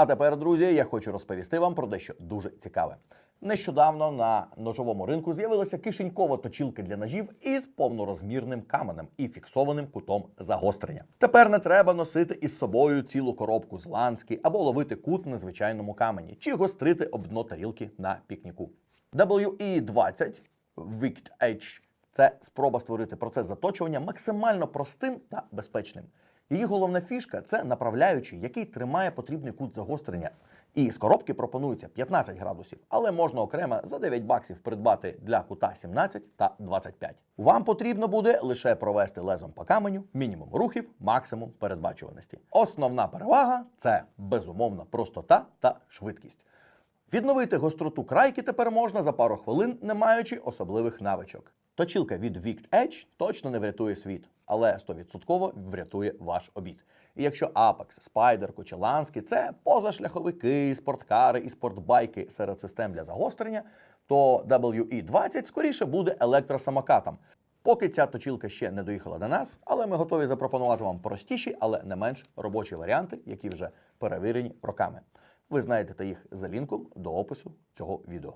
А тепер, друзі, я хочу розповісти вам про дещо дуже цікаве. Нещодавно на ножовому ринку з'явилася кишенькова точілка для ножів із повнорозмірним каменем і фіксованим кутом загострення. Тепер не треба носити із собою цілу коробку з лански або ловити кут на звичайному камені, чи гострити об дно тарілки на пікніку. WE20 Wicked Edge – це спроба створити процес заточування максимально простим та безпечним. Її головна фішка це направляючий, який тримає потрібний кут загострення. І з коробки пропонується 15 градусів, але можна окремо за 9 баксів придбати для кута 17 та 25. Вам потрібно буде лише провести лезом по каменю, мінімум рухів, максимум передбачуваності. Основна перевага це безумовна простота та швидкість. Відновити гостроту крайки тепер можна за пару хвилин, не маючи особливих навичок. Точілка від Wicked Edge точно не врятує світ, але 100% врятує ваш обід. І якщо Apex, Spider Lansky – це позашляховики, спорткари і спортбайки серед систем для загострення, то WE20 скоріше буде електросамокатом. Поки ця точілка ще не доїхала до нас, але ми готові запропонувати вам простіші, але не менш робочі варіанти, які вже перевірені роками. Ви знайдете їх за лінком до опису цього відео.